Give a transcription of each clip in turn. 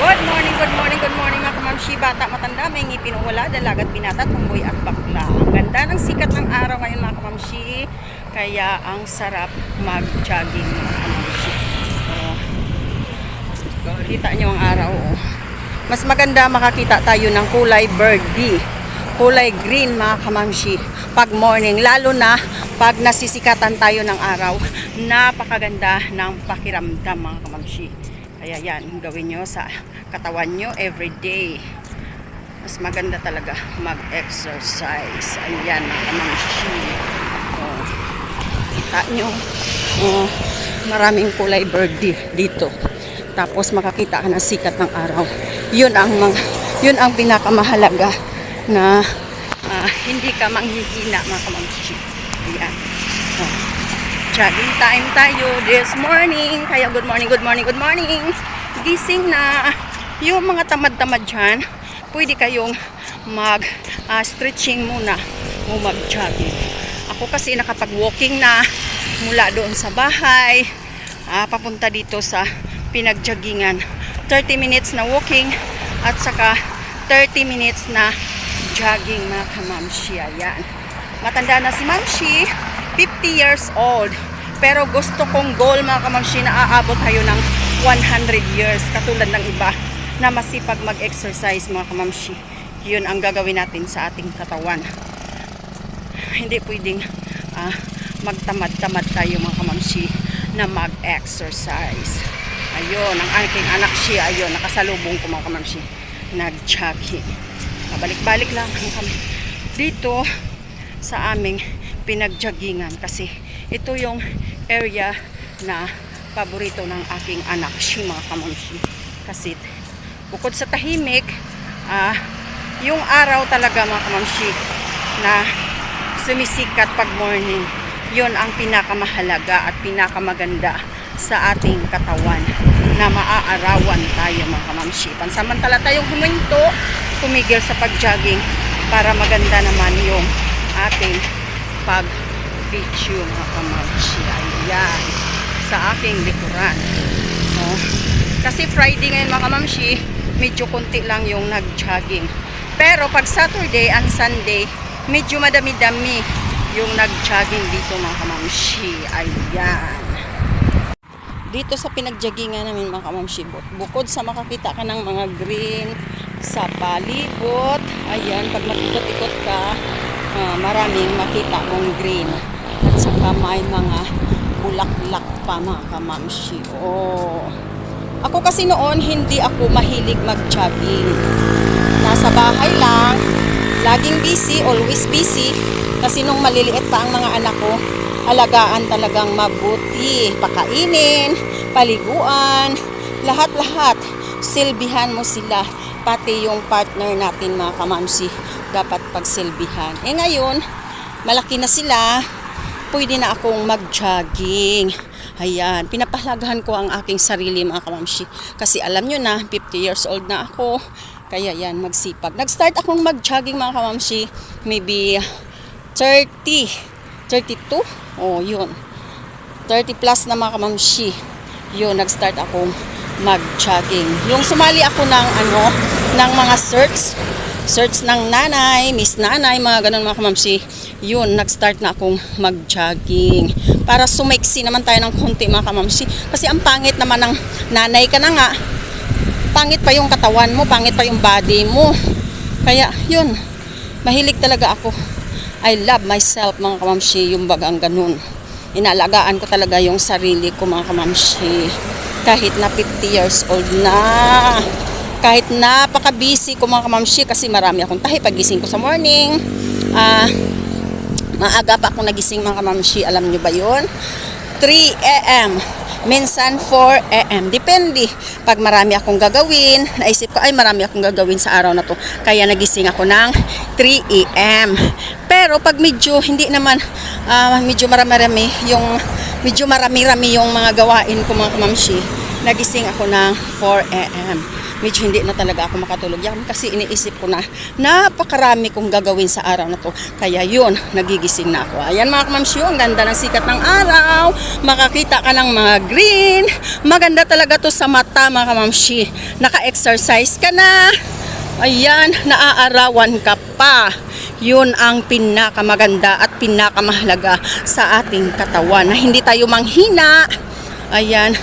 Good morning, good morning, good morning mga kamamshi, bata, matanda, may ngipin wala, dalagat, binata, tumboy at bakla. Ang ganda ng sikat ng araw ngayon mga kamamshi, kaya ang sarap mag-jogging mga kamamshi. Oh. Kita nyo ang araw. Oh. Mas maganda makakita tayo ng kulay birdie, kulay green mga kamamshi pag morning, lalo na pag nasisikatan tayo ng araw, napakaganda ng pakiramdam mga kamamshi. Kaya yan, gawin nyo sa katawan nyo everyday. Mas maganda talaga mag-exercise. Ayan, mga kamamshi. Oh, kita nyo. Oh, maraming kulay birdie dito. Tapos makakita ka ng sikat ng araw. Yun ang mga, yun ang pinakamahalaga na ah, hindi ka manghihina mga kamamshi. Ayan. Oh. Jogging time tayo this morning. Kaya good morning, good morning, good morning. Gising na. Yung mga tamad-tamad dyan, pwede kayong mag-stretching muna o mag-jogging. Ako kasi nakapag-walking na mula doon sa bahay, ah, papunta dito sa pinag-joggingan. 30 minutes na walking at saka 30 minutes na jogging mga kamamshi. Ayan. Matanda na si Mamshi, 50 years old. Pero gusto kong goal mga kamamshi na aabot tayo ng 100 years katulad ng iba na masipag mag-exercise mga kamamshi. Yun ang gagawin natin sa ating katawan. Hindi pwedeng ah, magtamad-tamad tayo mga kamamshi na mag-exercise. Ayun, ang aking anak siya, ayun, nakasalubong ko mga kamamshi. Nag-jogging. Balik-balik lang kami dito sa aming pinagjogingan kasi ito yung area na paborito ng aking anak si mga kamamshi kasi bukod sa tahimik ah, yung araw talaga mga kamamshi na sumisikat pag morning yun ang pinakamahalaga at pinakamaganda sa ating katawan na maaarawan tayo mga kamamshi pansamantala tayong huminto tumigil sa pag-jogging para maganda naman yung ating pag-video mga kamamshi. Ayan. Sa aking likuran. No? Kasi Friday ngayon mga kamamshi, medyo konti lang yung nag-jogging. Pero pag Saturday and Sunday, medyo madami-dami yung nag-jogging dito mga kamamshi. Ayan. Dito sa pinagjagingan namin mga kamamshi, bu- bukod sa makakita ka ng mga green sa palibot, ayan, pag makikot-ikot ka, ah, maraming makita mong green. At saka may mga bulaklak pa mga kamamshi. Oh. Ako kasi noon, hindi ako mahilig mag-jogging. Nasa bahay lang, laging busy, always busy. Kasi nung maliliit pa ang mga anak ko, alagaan talagang mabuti. Pakainin, paliguan, lahat-lahat. Silbihan mo sila. Pati yung partner natin mga kamamsi, dapat pagsilbihan. Eh ngayon, malaki na sila, pwede na akong mag-jogging. Ayan, pinapahalagahan ko ang aking sarili mga kamamsi. Kasi alam nyo na, 50 years old na ako. Kaya yan, magsipag. Nag-start akong mag-jogging mga kamamsi, maybe 30, 32. Oh, yun. 30 plus na mga kamamshi. Yun, nag-start akong mag-jogging. Yung sumali ako ng ano, ng mga search, search ng nanay, miss nanay, mga ganun mga kamamshi. Yun, nag-start na akong mag-jogging. Para sumaiksi naman tayo ng konti mga kamamshi. Kasi ang pangit naman ng nanay ka na nga. Pangit pa yung katawan mo, pangit pa yung body mo. Kaya, yun, mahilig talaga ako. I love myself mga kamamshi, yung bagang ganun. Inalagaan ko talaga yung sarili ko mga kamamshi. Kahit na 50 years old na. Kahit napaka-busy ko mga kamamshi kasi marami akong tahi pagising ko sa morning. Ah, maaga pa ako nagising mga kamamshi, alam nyo ba yun? 3 a.m. Minsan 4 a.m. Depende. Pag marami akong gagawin, naisip ko, ay marami akong gagawin sa araw na to. Kaya nagising ako ng 3 a.m. Pero pag medyo hindi naman, ah, medyo marami-rami yung, medyo marami-rami yung mga gawain ko mga kamamshi, nagising ako ng 4 a.m. Medyo hindi na talaga ako makatulog yan kasi iniisip ko na napakarami kong gagawin sa araw na to. Kaya yun, nagigising na ako. Ayan mga kamamsyo, ang ganda ng sikat ng araw. Makakita ka ng mga green. Maganda talaga to sa mata mga kamamshi. Naka-exercise ka na. Ayan, naaarawan ka pa. Yun ang pinakamaganda at pinakamahalaga sa ating katawan na hindi tayo manghina. Ayan,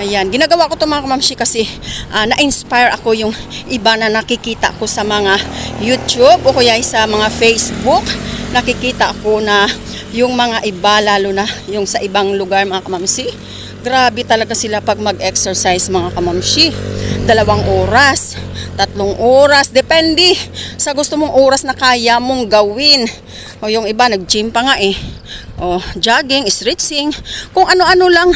ayan. Ginagawa ko to mga kamamshi kasi ah, na-inspire ako yung iba na nakikita ko sa mga YouTube o kaya sa mga Facebook. Nakikita ko na yung mga iba, lalo na yung sa ibang lugar mga kamamsi. Grabe talaga sila pag mag-exercise mga kamamshi. Dalawang oras, tatlong oras, depende sa gusto mong oras na kaya mong gawin. O yung iba nag-gym pa nga eh. O jogging, stretching, kung ano-ano lang,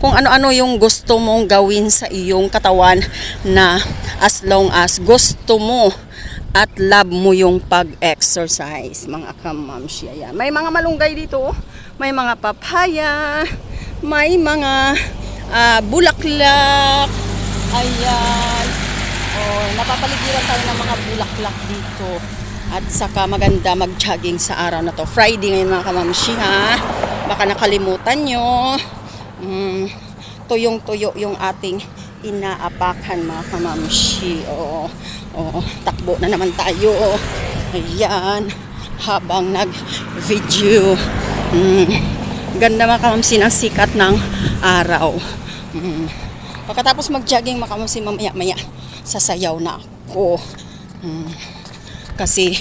kung ano-ano yung gusto mong gawin sa iyong katawan na as long as gusto mo at love mo yung pag-exercise, mga kamamshi. Ayan. May mga malunggay dito, oh. may mga papaya, may mga ah, bulaklak, ayan. Oh, napapaligiran tayo ng mga bulaklak dito. At saka maganda mag-jogging sa araw na to. Friday ngayon mga kamamshi ha. Baka nakalimutan nyo. Mm, tuyong-tuyo yung ating inaapakan mga kamamshi. Oo, oo, takbo na naman tayo. Ayan, habang nag-video. Mm, ganda mga kamamshi ng sikat ng araw. Mm. Pagkatapos mag-jogging mga kamamshi mamaya-maya, sasayaw na ako. Mm. Kasi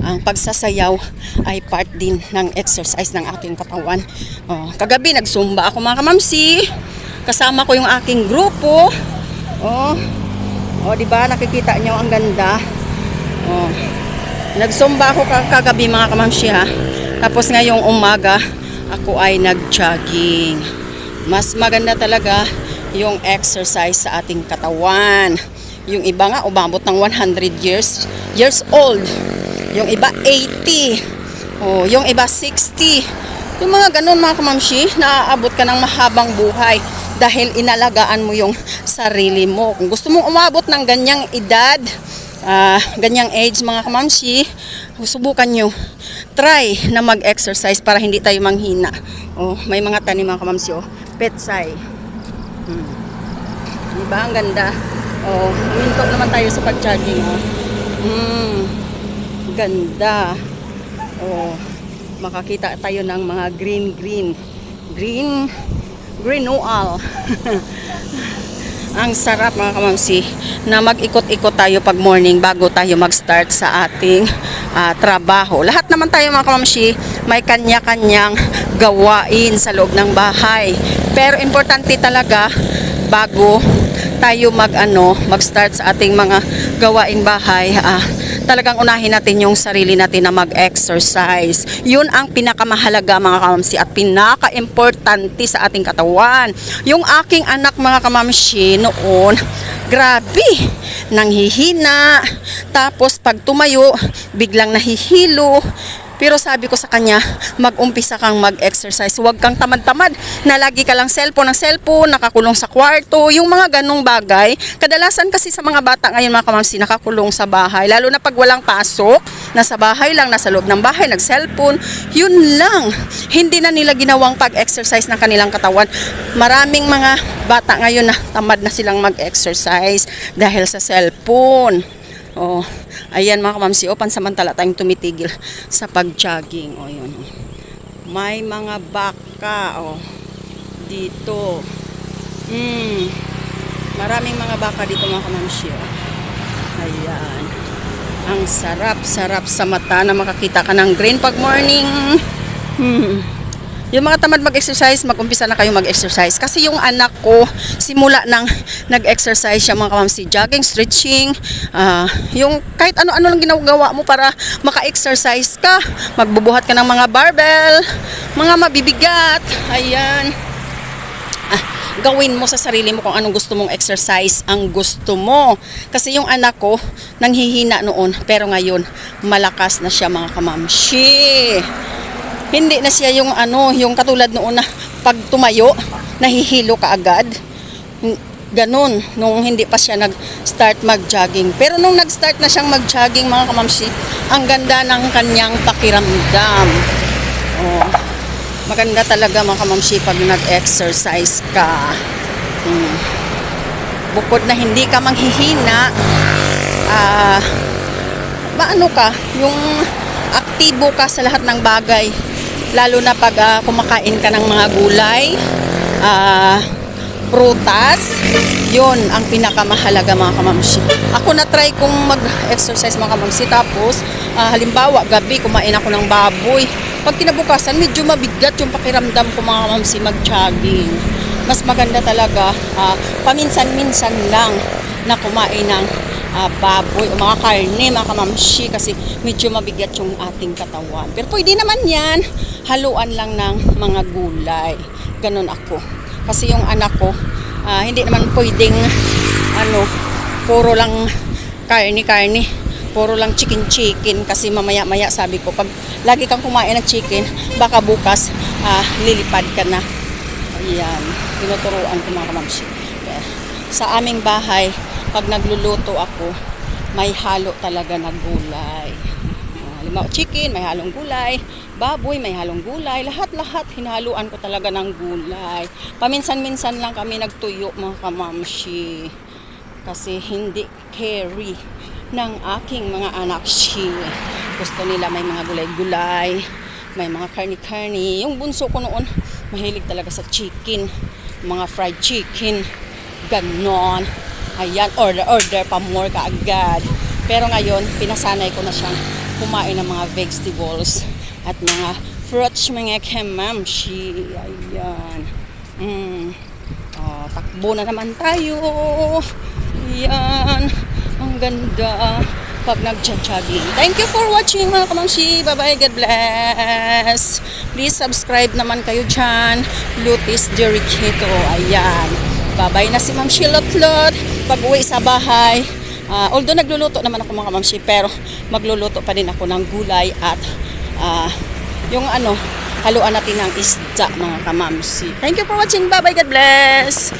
ang pagsasayaw ay part din ng exercise ng aking katawan. Oh, kagabi nagsumba ako mga kamamsi. Kasama ko yung aking grupo. Oh. Oh, di ba? Nakikita nyo ang ganda. Oh. Nagsumba ako ka- kagabi mga kamamsi ha. Tapos ngayong umaga ako ay nag-jogging. Mas maganda talaga yung exercise sa ating katawan. Yung iba nga umabot ng 100 years years old. Yung iba 80. Oh, yung iba 60. Yung mga ganun mga kamamshi, naaabot ka ng mahabang buhay dahil inalagaan mo yung sarili mo. Kung gusto mong umabot ng ganyang edad, ah, ganyang age mga kamamshi, subukan nyo. Try na mag-exercise para hindi tayo manghina. Oh, may mga tanim mga kamamshi, oh. Petsay. Hmm. Diba? Ang ganda. Oh, minto naman tayo sa pag-jogging. Hmm. Ganda. Oh, makakita tayo ng mga green green. Green green oal. Ang sarap mga kamamsi na mag-ikot-ikot tayo pag morning bago tayo mag-start sa ating ah, trabaho. Lahat naman tayo mga kamamsi may kanya-kanyang gawain sa loob ng bahay. Pero importante talaga bago tayo mag ano, mag-start sa ating mga gawaing bahay, ah, talagang unahin natin yung sarili natin na mag-exercise. Yun ang pinakamahalaga mga kamamsi at pinaka-importante sa ating katawan. Yung aking anak mga kamamsi noon, grabe, nanghihina, tapos pag tumayo, biglang nahihilo, pero sabi ko sa kanya, mag-umpisa kang mag-exercise. Huwag kang tamad-tamad na lagi ka lang cellphone ng cellphone, nakakulong sa kwarto, yung mga ganong bagay. Kadalasan kasi sa mga bata ngayon mga kamamsi, nakakulong sa bahay. Lalo na pag walang pasok, nasa bahay lang, nasa loob ng bahay, nag-cellphone. Yun lang. Hindi na nila ginawang pag-exercise ng kanilang katawan. Maraming mga bata ngayon na tamad na silang mag-exercise dahil sa cellphone. Oh, ayan mga kamamsi, o pansamantala tayong tumitigil sa pag-jogging. O, yun. oh. May mga baka, o, dito. Mm, maraming mga baka dito mga kamamsi, o. Ayan. Ang sarap-sarap sa mata na makakita ka ng green pag morning. Hmm. Yung mga tamad mag-exercise, mag-umpisa na kayo mag-exercise. Kasi yung anak ko, simula nang nag-exercise siya mga kamamsi, jogging, stretching, ah, yung kahit ano-ano lang ginagawa mo para maka-exercise ka. Magbubuhat ka ng mga barbell, mga mabibigat, ayan. Ah, gawin mo sa sarili mo kung anong gusto mong exercise ang gusto mo. Kasi yung anak ko, nanghihina noon, pero ngayon, malakas na siya mga kamamshi hindi na siya yung ano, yung katulad noon na pag tumayo, nahihilo ka agad. ganun nung hindi pa siya nag-start mag-jogging. Pero nung nag-start na siyang mag-jogging mga kamamsi, ang ganda ng kanyang pakiramdam. Oh, maganda talaga mga kamamsi pag nag-exercise ka. Hmm. Bukod na hindi ka manghihina, ah, maano ka, yung aktibo ka sa lahat ng bagay. Lalo na pag ah, kumakain ka ng mga gulay, ah, prutas, yun ang pinakamahalaga mga kamamsi. Ako na try kong mag-exercise mga kamamsi tapos ah, halimbawa gabi kumain ako ng baboy. Pag kinabukasan medyo mabigat yung pakiramdam ko mga kamamsi mag-jogging. Mas maganda talaga ah, paminsan-minsan lang na kumain ng ah, baboy o mga karne, mga kamamshi, kasi medyo mabigat yung ating katawan. Pero pwede naman yan, haluan lang ng mga gulay. Ganon ako. Kasi yung anak ko, ah, hindi naman pwedeng, ano, puro lang karne-karne. Puro lang chicken-chicken kasi mamaya-maya sabi ko, pag lagi kang kumain ng chicken, baka bukas ah, lilipad ka na. Ayan, tinuturuan ko mga kamamshi. Eh, Sa aming bahay, pag nagluluto ako, may halo talaga na gulay. Ah, Halimbawa, chicken, may halong gulay. Baboy, may halong gulay. Lahat-lahat, hinaluan ko talaga ng gulay. Paminsan-minsan lang kami nagtuyo, mga kamamshi. Kasi hindi carry ng aking mga anak shi. Gusto nila may mga gulay-gulay, may mga karni-karni. Yung bunso ko noon, mahilig talaga sa chicken, mga fried chicken, ganon. Ayan, order, order pa more ka agad. Pero ngayon, pinasanay ko na siyang kumain ng mga vegetables at mga fruits, mga kemamshi. Ayan. Mm. Oh, takbo na naman tayo. Ayan. Ang ganda pag nag-jogging. Thank you for watching mga kamamshi. Bye-bye. God bless. Please subscribe naman kayo dyan. Lutis Jerichito. Ayan. Bye-bye na si Ma'am Shilotlot. Pag uwi sa bahay. Ah, although nagluluto naman ako mga kamamshi, pero magluluto pa din ako ng gulay at ah, yung ano, haluan natin ng isda mga kamamsi. Thank you for watching. Bye-bye. God bless.